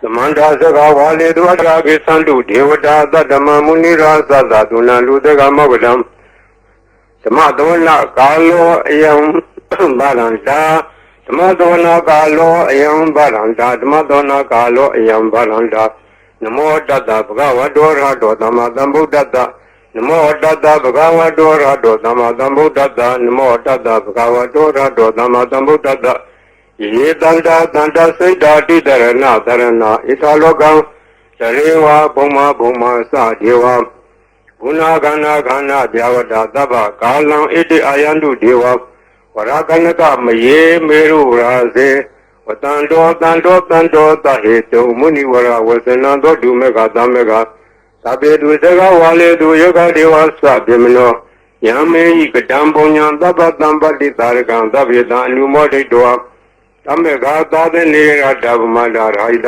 သမန္တာစကာဝါလေသူအတရာကိသန္တုဒေဝတာသတ္တမမုနိရာသသသုဏလူတကမောကတံဓမ္မသဝနာကာလောအယံဗရန္တာဓမ္မသဝနာကာလောအယံဗရန္တာဓမ္မသဝနာကာလောအယံဗရန္တာနမောတတ္တဗုဒ္ဓဝတ္တောရဟတောသမ္မာသမ္ဗုဒ္ဓတ္တနမောတတ္တဗုဒ္ဓဝတ္တောရဟတောသမ္မာသမ္ဗုဒ္ဓတ္တနမောတတ္တဗုဒ္ဓဝတ္တောရဟတောသမ္မာသမ္ဗုဒ္ဓတ္တ ယေတန္တာတန္တာစိတ်တာတိတရဏတရဏဣထာလောကံသရေဝဘုံမဘုံမစဒေဝဂုဏခန္ဓာခန္ဓာဗျာဝတ္တသဗ္ဗကာလံဣတိအာယန္တုဒေဝဝရကနကမယေမေရုရာစေဝတန္တောတန္တောတန္တောတဟေတုမုနိဝရဝဇနံသောဒုမေကသမေကသဗ္ဗေတုသကဝါလေတုယောဂဒေဝသဗ္ဗေမနောယမေဟိကတံပုံညာသဗ္ဗတံပတ္တိတာရကံသဗ္ဗေတံအနုမောဒိတော တမေဃသာသနေရတဗ္ဗမန္တာရာဟိတ